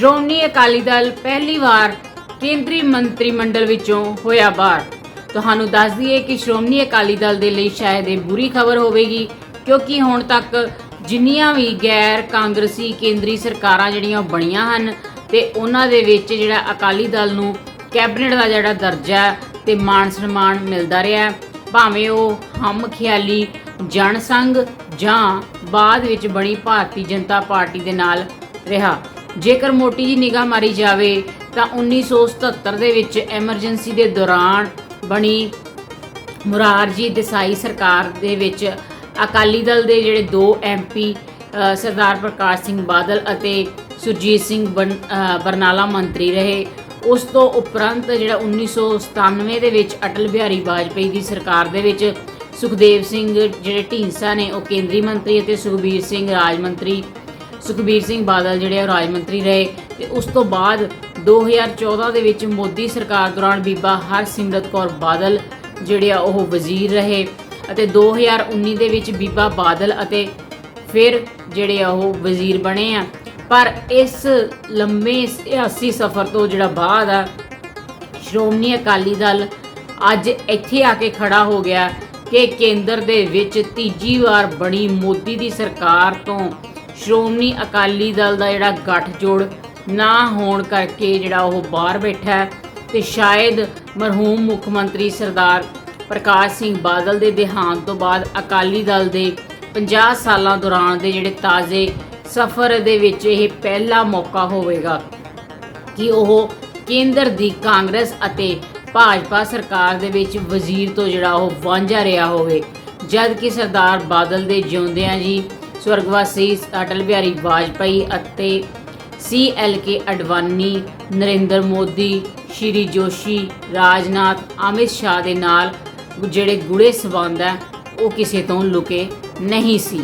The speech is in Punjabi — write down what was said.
ਸ਼੍ਰੋਮਣੀ ਅਕਾਲੀ ਦਲ ਪਹਿਲੀ ਵਾਰ ਕੇਂਦਰੀ ਮੰਤਰੀ ਮੰਡਲ ਵਿੱਚੋਂ ਹੋਇਆ ਬਾਹਰ। ਤੁਹਾਨੂੰ ਦੱਸ ਦਈਏ ਕਿ ਸ਼੍ਰੋਮਣੀ ਅਕਾਲੀ ਦਲ ਦੇ ਲਈ ਸ਼ਾਇਦ ਇਹ ਬੁਰੀ ਖਬਰ ਹੋਵੇਗੀ, ਕਿਉਂਕਿ ਹੁਣ ਤੱਕ ਜਿੰਨੀਆਂ ਵੀ ਗੈਰ ਕਾਂਗਰਸੀ ਕੇਂਦਰੀ ਸਰਕਾਰਾਂ ਜਿਹੜੀਆਂ ਬਣੀਆਂ ਹਨ ਤੇ ਉਹਨਾਂ ਦੇ ਵਿੱਚ ਜਿਹੜਾ ਅਕਾਲੀ ਦਲ ਨੂੰ ਕੈਬਨਿਟ ਦਾ ਜਿਹੜਾ ਦਰਜਾ ਹੈ ਤੇ ਮਾਣ ਸਨਮਾਨ ਮਿਲਦਾ ਰਿਹਾ ਭਾਵੇਂ ਉਹ ਹਮ ਖਿਆਲੀ ਜਨ ਸੰਘ ਜਾਂ ਬਾਅਦ ਵਿੱਚ ਬਣੀ ਭਾਰਤੀ ਜਨਤਾ ਪਾਰਟੀ ਦੇ ਨਾਲ ਰਿਹਾ। ਜੇਕਰ ਮੋਟੀ ਜੀ ਨਿਗਾਹ ਮਾਰੀ ਜਾਵੇ, ਤਾਂ 1977 ਦੇ ਵਿੱਚ ਐਮਰਜੈਂਸੀ ਦੇ ਦੌਰਾਨ ਬਣੀ ਮੁਰਾਰਜੀ ਦੇਸਾਈ ਸਰਕਾਰ ਦੇ ਵਿੱਚ ਅਕਾਲੀ ਦਲ ਦੇ ਜਿਹੜੇ ਦੋ ਐਮਪੀ ਸਰਦਾਰ ਪ੍ਰਕਾਸ਼ ਸਿੰਘ ਬਾਦਲ ਅਤੇ ਸੁਰਜੀਤ ਸਿੰਘ ਬਨ- ਬਰਨਾਲਾ ਮੰਤਰੀ ਰਹੇ। ਉਸ ਤੋਂ ਉਪਰੰਤ ਜਿਹੜਾ 1997 ਦੇ ਵਿੱਚ ਅਟਲ ਬਿਹਾਰੀ ਵਾਜਪੇਈ ਦੀ ਸਰਕਾਰ ਦੇ ਵਿੱਚ ਸੁਖਦੇਵ ਸਿੰਘ, ਜਿਹੜੇ ਢੀਂਸਾ ਨੇ, ਉਹ ਕੇਂਦਰੀ ਮੰਤਰੀ ਅਤੇ ਸੁਖਬੀਰ ਸਿੰਘ ਰਾਜ ਮੰਤਰੀ ਸੁਖਬੀਰ ਸਿੰਘ ਬਾਦਲ ਜਿਹੜੇ ਉਹ ਰਾਜ ਮੰਤਰੀ ਰਹੇ ਤੇ ਉਸ ਤੋਂ ਬਾਅਦ 2014 ਦੇ ਵਿੱਚ ਮੋਦੀ ਸਰਕਾਰ ਦੌਰਾਨ ਬੀਬਾ ਹਰਸਿਮਰਤ ਕੌਰ ਬਾਦਲ ਜਿਹੜੇ ਆ ਉਹ ਵਜ਼ੀਰ ਰਹੇ ਅਤੇ 2019 ਦੇ ਵਿੱਚ ਬੀਬਾ ਬਾਦਲ ਅਤੇ ਫਿਰ ਜਿਹੜੇ ਆ ਉਹ ਵਜ਼ੀਰ ਬਣੇ ਆ। ਪਰ ਇਸ ਲੰਮੇ ਸਿਆਸੀ ਸਫ਼ਰ ਤੋਂ ਜਿਹੜਾ ਬਾਅਦ ਆ, ਸ਼੍ਰੋਮਣੀ ਅਕਾਲੀ ਦਲ ਅੱਜ ਇੱਥੇ ਆ ਕੇ ਖੜਾ ਹੋ ਗਿਆ ਕਿ ਕੇਂਦਰ ਦੇ ਵਿੱਚ ਤੀਜੀ ਵਾਰ ਬਣੀ ਮੋਦੀ ਦੀ ਸਰਕਾਰ ਤੋਂ ਸ਼੍ਰੋਮਣੀ ਅਕਾਲੀ ਦਲ ਦਾ ਜਿਹੜਾ ਗੱਠਜੋੜ ਨਾ ਹੋਣ ਕਰਕੇ ਜਿਹੜਾ ਉਹ ਬਾਹਰ ਬੈਠਾ ਹੈ ਤੇ ਸ਼ਾਇਦ ਮਰਹੂਮ ਮੁੱਖ ਮੰਤਰੀ ਸਰਦਾਰ ਪ੍ਰਕਾਸ਼ ਸਿੰਘ ਬਾਦਲ ਦੇ ਦੇਹਾਂਤ ਤੋਂ ਬਾਅਦ ਅਕਾਲੀ ਦਲ ਦੇ 50 ਸਾਲਾਂ ਦੌਰਾਨ ਦੇ ਜਿਹੜੇ ਤਾਜ਼ੇ ਸਫ਼ਰ ਦੇ ਵਿੱਚ ਇਹ ਪਹਿਲਾ ਮੌਕਾ ਹੋਵੇਗਾ ਕਿ ਉਹ ਕੇਂਦਰ ਦੀ ਕਾਂਗਰਸ ਅਤੇ ਭਾਜਪਾ ਸਰਕਾਰ ਦੇ ਵਿੱਚ ਵਜ਼ੀਰ ਤੋਂ ਜਿਹੜਾ ਉਹ ਵਾਂਝਾ ਰਿਹਾ ਹੋਵੇ। ਜਦ ਕਿ ਸਰਦਾਰ ਬਾਦਲ ਦੇ ਜਿਉਂਦਿਆਂ ਜੀ ਸਵਰਗਵਾਸੀ ਅਟਲ ਬਿਹਾਰੀ ਵਾਜਪਾਈ ਅਤੇ ਸੀ ਐਲ ਕੇ ਅਡਵਾਨੀ ਨਰਿੰਦਰ ਮੋਦੀ, ਸ਼੍ਰੀ ਜੋਸ਼ੀ, ਰਾਜਨਾਥ, ਅਮਿਤ ਸ਼ਾਹ ਦੇ ਨਾਲ ਜਿਹੜੇ ਗੂੜੇ ਸਬੰਧ ਹੈ, ਉਹ ਕਿਸੇ ਤੋਂ ਲੁਕੇ ਨਹੀਂ ਸੀ।